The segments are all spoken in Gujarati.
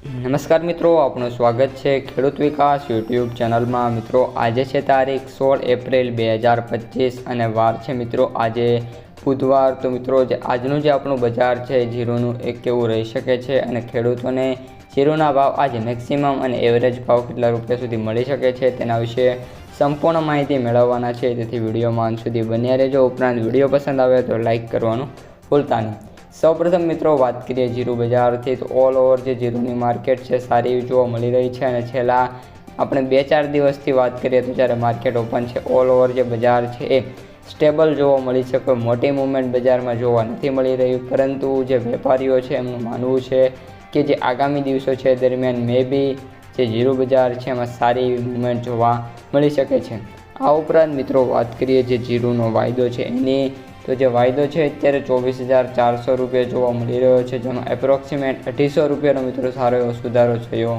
નમસ્કાર મિત્રો, આપનું સ્વાગત છે ખેડૂત વિકાસ યુટ્યુબ ચેનલમાં. મિત્રો, આજે છે તારીખ સોળ એપ્રિલ બે હજાર પચીસ અને વાર છે મિત્રો આજે બુધવાર. તો મિત્રો, જે આજનું જે આપણું બજાર છે, જીરોનું એક કેવું રહી શકે છે અને ખેડૂતોને જીરોના ભાવ આજે મેક્સિમમ અને એવરેજ ભાવ કેટલા રૂપિયા સુધી મળી શકે છે તેના વિશે સંપૂર્ણ માહિતી મેળવવાના છે. તેથી વિડીયોમાં અંત સુધી બન્યા રહેજો. ઉપરાંત વીડિયો પસંદ આવે તો લાઇક કરવાનું ભૂલતા નહીં. સૌપ્રથમ મિત્રો વાત કરીએ જીરું બજારથી, તો ઓલ ઓવર જે જીરુની માર્કેટ છે, સારી એવી જોવા મળી રહી છે અને છેલ્લા આપણે બે ચાર દિવસથી વાત કરીએ તો જ્યારે માર્કેટ ઓપન છે ઓલ ઓવર જે બજાર છે એ સ્ટેબલ જોવા મળી છે, કોઈ મોટી મુવમેન્ટ બજારમાં જોવા નથી મળી રહ્યું પરંતુ જે વેપારીઓ છે એમનું માનવું છે કે જે આગામી દિવસો છે દરમિયાન મે બી જે જીરું બજાર છે એમાં સારી એવી મુવમેન્ટ જોવા મળી શકે છે. આ ઉપરાંત મિત્રો વાત કરીએ જે જીરુનો વાયદો છે, એની તો જે વાયદો છે, અત્યારે ચોવીસ હજાર ચારસો રૂપિયા જોવા મળી રહ્યો છે, જેનો એપ્રોક્સિમેટ અઢીસો રૂપિયાનો મિત્રો સારો એવો સુધારો થયો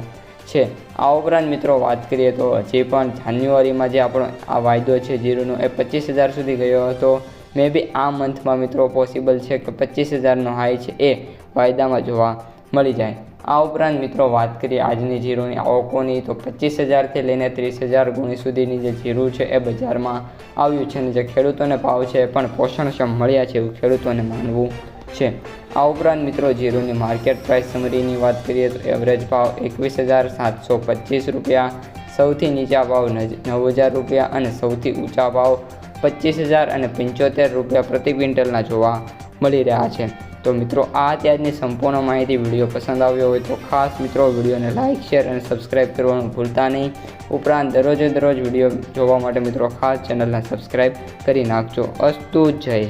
છે. આ ઉપરાંત મિત્રો વાત કરીએ તો હજી પણ જાન્યુઆરીમાં જે આપણો આ વાયદો છે જીરોનો એ પચીસ હજાર સુધી ગયો હતો. મે બી આ મંથમાં મિત્રો પોસિબલ છે કે પચીસ હજારનો હાઈ છે એ વાયદામાં જોવા મળી જાય. આ ઉપરાંત મિત્રો વાત કરીએ આજની જીરોની આવકોની, તો પચીસ હજારથી લઈને ત્રીસ હજાર ગુણી સુધીની જે જીરું છે એ બજારમાં આવ્યું છે અને જે ખેડૂતોને ભાવ છે એ પણ પોષણક્ષમ મળ્યા છે એવું ખેડૂતોને માનવું છે. આ ઉપરાંત મિત્રો જીરુની માર્કેટ પ્રાઇસ સમરીની વાત કરીએ તો એવરેજ ભાવ એકવીસ હજાર સાતસો પચીસ રૂપિયા, સૌથી નીચા ભાવ નવ હજાર રૂપિયા અને સૌથી ઊંચા ભાવ પચીસ હજાર અને પંચોતેર રૂપિયા પ્રતિ ક્વિન્ટલના જોવા મળી રહ્યા છે. તો મિત્રો, આ ત્યારની સંપૂર્ણ માહિતી વીડિયો પસંદ આવ્યો હોય તો ખાસ મિત્રો વિડીયોને લાઇક શેર અને સબસ્ક્રાઇબ કરવાનું ભૂલતા નહીં. ઉપરાંત દરરોજે દરરોજ વીડિયો જોવા માટે મિત્રો ખાસ ચેનલને સબસ્ક્રાઇબ કરી નાખજો. અસ્તુ જય